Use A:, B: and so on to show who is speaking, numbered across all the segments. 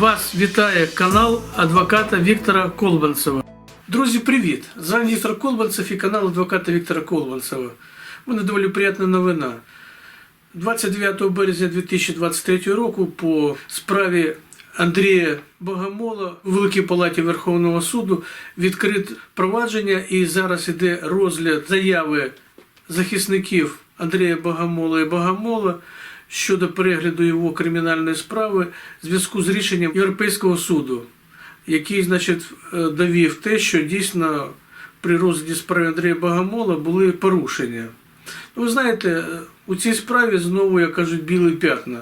A: Вас вітає канал адвоката Віктора Колбанцева. Друзі, привіт! З вами Віктор Колбанцев і канал адвоката Віктора Колбанцева. Мене доволі приємна новина. 29 березня 2023 року по справі Андрія Богомола у Великій Палаті Верховного суду відкрит провадження і зараз іде розгляд заяви захисників Андрія Богомола і Богомола щодо перегляду його кримінальної справи в зв'язку з рішенням Європейського суду, який, значить, е, довів те, що дійсно при розгляді справи Андрія Богомола були порушення. Ну, ви знаєте, у цій справі знову, як кажуть, білі п'ятна.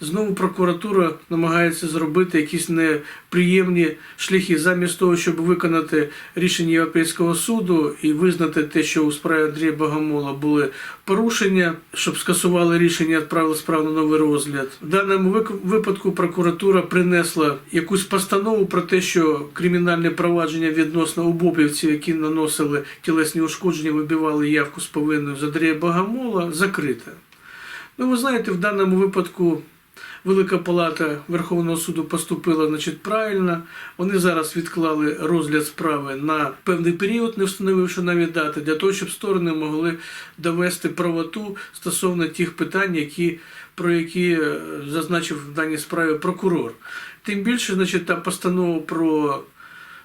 A: Знову прокуратура намагається зробити якісь неприємні шляхи замість того, щоб виконати рішення Європейського суду і визнати те, що у справі Андрія Богомола були порушення, щоб скасували рішення, відправили справу на новий розгляд. В даному випадку прокуратура принесла якусь постанову про те, що кримінальне провадження відносно убопівців, які наносили тілесні ушкодження, вибивали явку з повинною з Андрія Богомола, закрите. Ну, ви знаєте, в даному випадку Велика Палата Верховного суду поступила значить, правильно. Вони зараз відклали розгляд справи на певний період, не встановивши навіть дати, для того, щоб сторони могли довести правоту стосовно тих питань, які, про які е, зазначив в даній справі прокурор. Тим більше, значить, та постанова про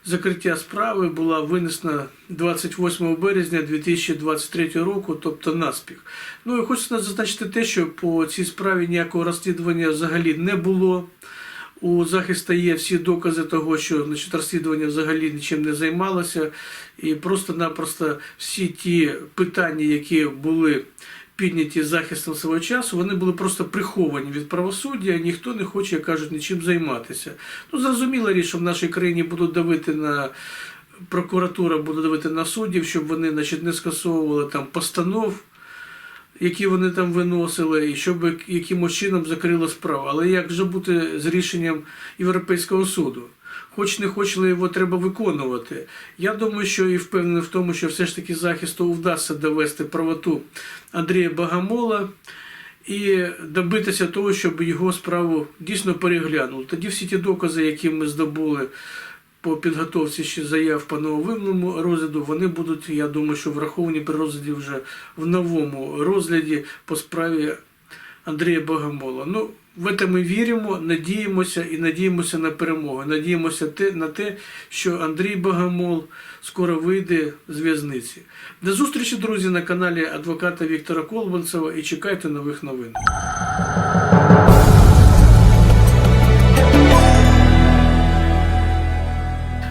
A: закриття справи була винесена 28 березня 2023 року, тобто наспіх. Ну і хочеться зазначити те, що по цій справі ніякого розслідування взагалі не було. У захисту є всі докази того, що значить, розслідування взагалі нічим не займалося, і просто-напросто всі ті питання, які були підняті захистом свого часу, вони були просто приховані від правосуддя, ніхто не хоче, як кажуть, нічим займатися. Ну, зрозуміла річ, що в нашій країні будуть давити на прокуратура буде давити на суддів, щоб вони значить, не скасовували там постанов, які вони там виносили, і щоб якимось чином закрили справу. Але як же бути з рішенням Європейського суду? Хоч не хоч, але його треба виконувати. Я думаю, що і впевнений в тому, що все ж таки захисту вдасться довести правоту Андрія Богомола і добитися того, щоб його справу дійсно переглянули. Тоді всі ті докази, які ми здобули по підготовці ще заяв по нововинному розгляду, вони будуть, я думаю, що враховані при розгляді вже в новому розгляді по справі Андрія Богомола. Ну, в це ми віримо, надіємося і надіємося на перемогу. Надіємося на те, що Андрій Богомол скоро вийде з в'язниці. До зустрічі, друзі, на каналі адвоката Віктора Колбанцева і чекайте нових новин.